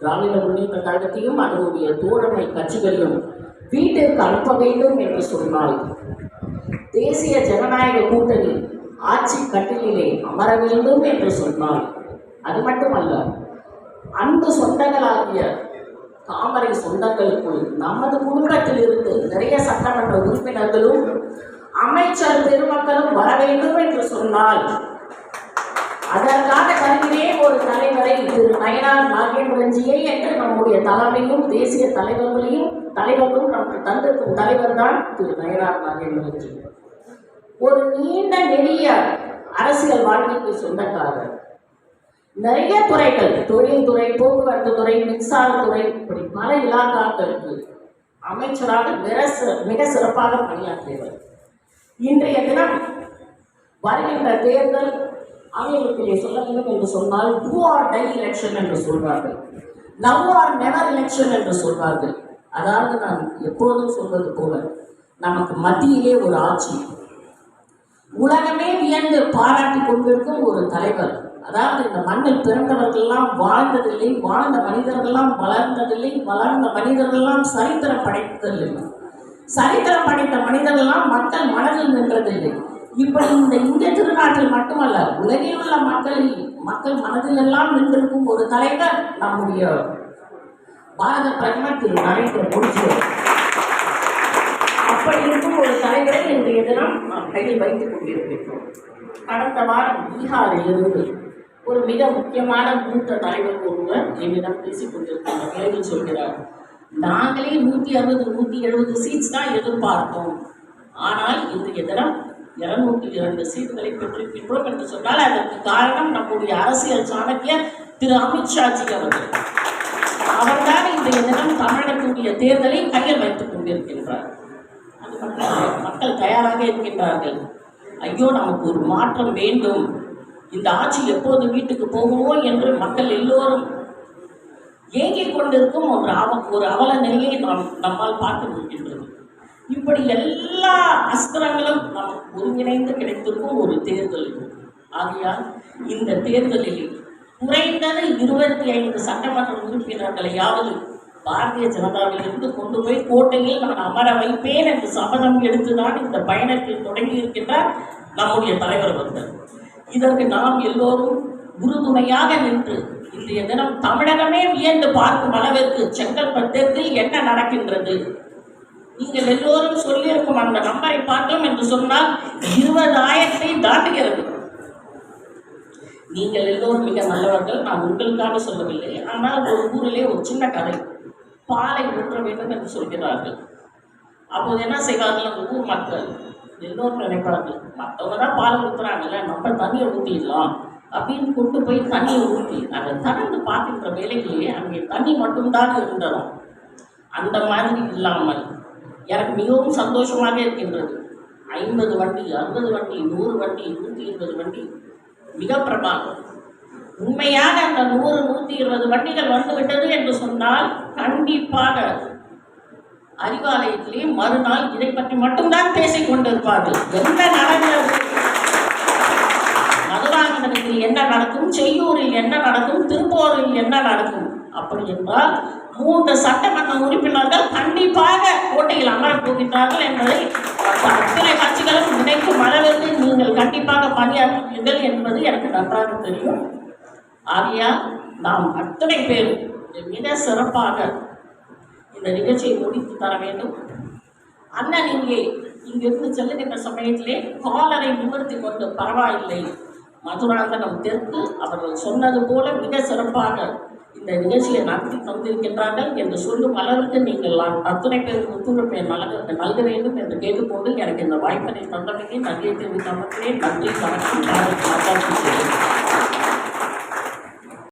திராவிட முன்னேற்ற கழகத்தையும் அதனுடைய தோழமை கட்சிகளையும் வீட்டிற்கு அனுப்ப வேண்டும் என்று சொன்னால் தேசிய ஜனநாயக கூட்டணி ஆட்சி கட்டிலே அமர வேண்டும் என்று சொன்னால் அது மட்டுமல்ல அன்பு சொந்தங்களாகிய தாமரை சொந்தங்களுக்குள் நமது குடும்பத்தில் இருந்து நிறைய சட்டமன்ற உறுப்பினர்களும் அமைச்சர் பெருமக்களும் வர வேண்டும் என்று சொன்னால் அதற்காக தருகிறே ஒரு தலைவரை திரு நயனார் நாகேந்திரஞ்சியை என்று நம்முடைய தலைமையும் தேசிய தலைவர்களையும் தலைவர்களும் நமக்கு தந்திருக்கும் தலைவர் தான் திரு நயனார் நாகேந்திரஞ்சி ஒரு நீண்ட நெடிய அரசியல் வாழ்க்கைக்கு சொந்தக்காரர். நிறைய துறைகள் தொழில்துறை போக்குவரத்து துறை மின்சாரத்துறை இப்படி பல இலாக்காக்களுக்கு அமைச்சராக மிக மிக சிறப்பாக பணியாற்றியவர். இன்றைய தினம் வருகின்ற தேர்தல் அவர்களுக்கு சொல்ல வேண்டும் என்று சொன்னால் டூ ஆர் டை எலெக்ஷன் என்று சொல்வார்கள். நவ் ஆர் நெவர் எலெக்ஷன் என்று சொல்வார்கள். அதாவது நான் எப்போதும் சொல்வது போல நமக்கு மத்தியிலே ஒரு ஆட்சி உலகமே வியந்து பாராட்டி கொண்டிருக்கும் ஒரு தலைவர். அதாவது இந்த மண்ணில் பிறந்தவர்கள்லாம் வாழ்ந்ததில்லை வாழ்ந்த மனிதர்கள்லாம் வளர்ந்ததில்லை வளர்ந்த மனிதர்கள்லாம் சரித்திரம் படைத்ததில்லை. சரித்திரம் படைத்த மனிதர்கள்லாம் மக்கள் மனதில் நின்றதில்லை. இப்படி இந்த இந்திய திருநாட்டில் மட்டுமல்ல உலகில் உள்ள மக்களில் மக்கள் மனதில் எல்லாம் நின்றிருக்கும் ஒரு தலைவர் நம்முடைய பாரத பிரதமர் திரு. நரேந்திர மோடி அப்படி இருக்கும் ஒரு தலைவரை இன்றைய தினம் நாம் கையில் வைத்துக் கொண்டிருக்கின்றோம். கடந்த வாரம் பீகாரில் இருந்து ஒரு மிக முக்கியமான மூத்த தலைவர் ஒருவர் என்னிடம் பேசிக் கொண்டிருக்கிற வேலையில் சொல்கிறார். நாங்களே நூற்றி அறுபது நூற்றி எழுபது சீட்ஸ் தான் எதிர்பார்த்தோம். ஆனால் இன்றைய தினம் இருநூற்றி இரண்டு சீட்டுகளை பெற்றிருக்கின்றோம் என்று சொன்னால் அதற்கு காரணம் நம்முடைய அரசியல் சாணக்கியர் திரு அமித்ஷாஜி அவர்கள். அவர்தான் இன்றைய தினம் தமிழகத்துடைய தேர்தலை கையில் வைத்துக் கொண்டிருக்கின்றார். அது மட்டும் மக்கள் தயாராக இருக்கின்றார்கள். ஐயோ நமக்கு ஒரு மாற்றம் வேண்டும். இந்த ஆட்சி எப்போது வீட்டுக்கு போகுமோ என்று மக்கள் எல்லோரும் ஏங்கிக் கொண்டிருக்கும் ஒரு அவ ஒரு அவல நிலையை நாம் நம்மால் பார்க்க முடிகின்றது. இப்படி எல்லா அஸ்திரங்களும் நமக்கு ஒருங்கிணைந்து கிடைத்திருக்கும் ஒரு தேர்தல் ஆகையால் இந்த தேர்தலில் குறைந்தது இருபத்தி ஐந்து சட்டமன்ற உறுப்பினர்களையாவது பாரதிய ஜனதாவிலிருந்து கொண்டு போய் கோட்டையில் நான் அமர வைப்பேன் என்று சபதம் எடுத்துதான் இந்த பயணத்தில் தொடங்கி இருக்கின்றார் நம்முடைய தலைவர் வந்தார் இதற்கு நாம் எல்லோரும் உறுதுணையாக நின்று இன்றைய தினம் தமிழகமே வியந்து பார்க்கும் அளவிற்கு செங்கல்பட்டிற்கு என்ன நடக்கின்றது? நீங்கள் எல்லோரும் சொல்லியிருக்கும் அந்த நம்பரை பார்த்தோம் என்று சொன்னால் இருபதாயிரத்தை தாண்டுகிறது. நீங்கள் எல்லோரும் மிக நல்லவர்கள் நான் உங்களுக்காக சொல்லவில்லை. ஆனால் ஒரு ஊரிலே ஒரு சின்ன கதை. பாலை ஊற்ற வேண்டும் என்று சொல்கிறார்கள். அப்போது என்ன செய்வார்கள்? அந்த ஊர் மக்கள் எல்லோரும் நினைப்பார்கள் மற்றவங்க தான் பால் ஊற்றுறாங்கல்ல நம்ம தண்ணியை ஊற்றிடலாம் அப்படின்னு கொண்டு போய் தண்ணியை ஊற்றி அதை திறந்து பார்க்கின்ற வேலைகளிலே அங்கே தண்ணி மட்டும்தான் இருந்ததாம் அந்த மாதிரி இல்லாமல் எனக்கு மிகவும் சந்தோஷமாக இருக்கின்றது. ஐம்பது வண்டி அறுபது வண்டி நூறு வண்டி நூற்றி இருபது வண்டி மிக பிரமாதம். உண்மையாக அந்த நூறு நூற்றி இருபது வண்டிகள் வந்துவிட்டது என்று சொன்னால் கண்டிப்பாக அறிவாலயத்திலே மறுநாள் இதை பற்றி மட்டும்தான் பேசிக் கொண்டிருப்பார்கள். என்ன நடந்தது மதுராந்தகத்தில் என்ன நடக்கும்? செய்யூரில் என்ன நடக்கும்? திருப்போரில் என்ன நடக்கும்? அப்படி என்றால் மூன்று சட்டமன்ற உறுப்பினர்கள் கண்டிப்பாக கோட்டையில் அமரப் போகின்றார்கள் என்பதை அத்தனை கட்சிகளும் நினைக்கும் அளவிற்கு நீங்கள் கண்டிப்பாக பணியாற்றுவீர்கள் என்பது எனக்கு நன்றாக தெரியும். ஆகையால் நாம் அத்தனை பேரும் மிக சிறப்பாக இந்த நிகழ்ச்சியை முடித்து தர வேண்டும். அண்ணன் இங்கே இங்கிருந்து செல்லுகின்ற சமயத்திலே காலரை நிமிர்த்தி கொண்டு பரவாயில்லை. மதுராந்தகம் தெற்கு அவர்கள் சொன்னது போல மிக சிறப்பாக இந்த நிகழ்ச்சியை நடத்தி தந்திருக்கின்றார்கள் என்று சொல்லும் அளவிற்கு நீங்கள் அத்தனை பேருக்கு ஒத்துழைப்பை நல்க நல்க வேண்டும் என்று கேட்டுக்கொண்டு எனக்கு இந்த வாய்ப்பினை தந்தமைக்கு நன்றியை தெரிவித்து அமர்கிறேன். நன்றி வணக்கம்.